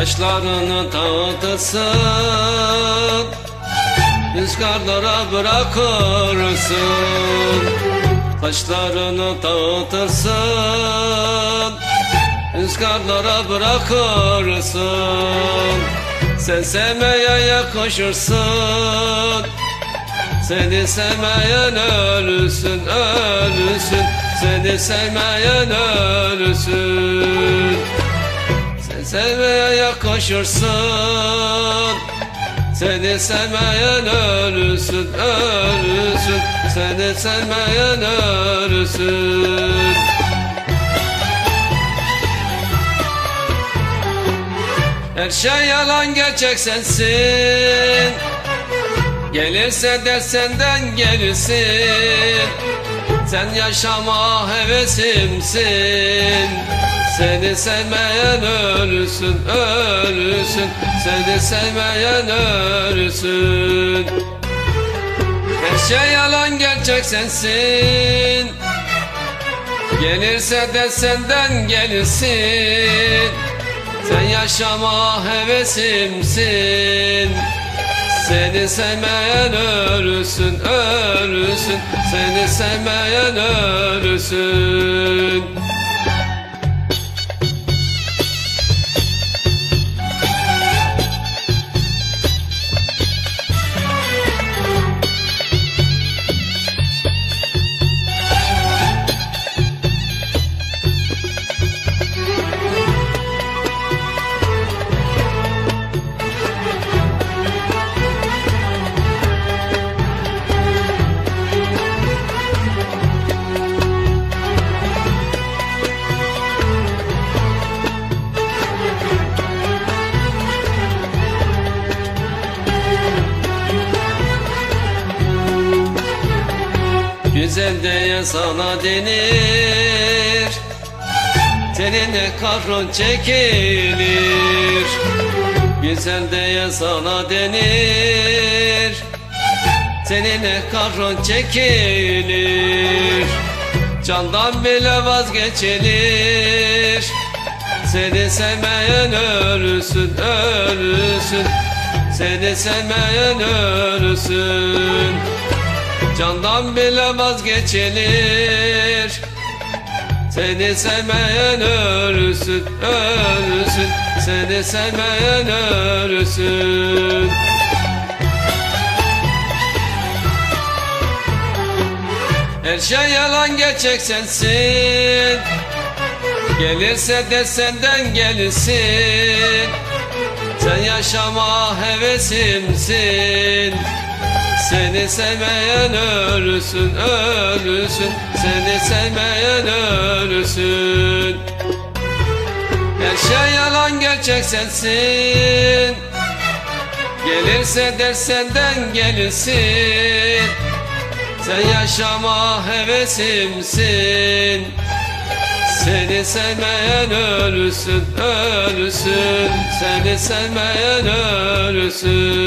Kaşlarını dağıtırsın Rüzgarlara bırakırsın. Kaşlarını dağıtırsın Rüzgarlara bırakırsın. Sen sevmeye yakışırsın Seni sevmeyen ölürsün, ölürsün. Seni sevmeyen ölürsün sevmeye yakışırsın Seni sevmeyen ölürsün, ölürsün. Seni sevmeyen ölürsün. Her şey yalan gerçek sensin. Gelirse de senden gelirsin Sen yaşama hevesimsin. Seni sevmeyen ölürsün, ölürsün Seni sevmeyen ölürsün Her şey yalan gerçek sensin. Gelirse de senden gelirsin. Sen yaşama hevesimsin seni sevmeyen ölürsün, ölürsün Seni sevmeyen ölürsün Diye sana denir. Tenine kahrın çekilir. Güzel diye sana denir. Tenine kahrın çekilir. Candan bile vazgeçilir. Seni sevmeyen ölürsün, ölürsün. Seni sevmeyen ölürsün Candan bile vazgeçilir Seni sevmeyen ölürsün, ölürsün. Seni sevmeyen ölürsün. Her şey yalan gerçek sensin. Gelirse de senden gelirsin Sen yaşama hevesimsin seni sevmeyen ölürsün, ölürsün Seni sevmeyen ölürsün Her şey yalan gerçek sensin. Gelirse der senden gelirsin Sen yaşama hevesimsin. Seni sevmeyen ölürsün, ölürsün Seni sevmeyen ölürsün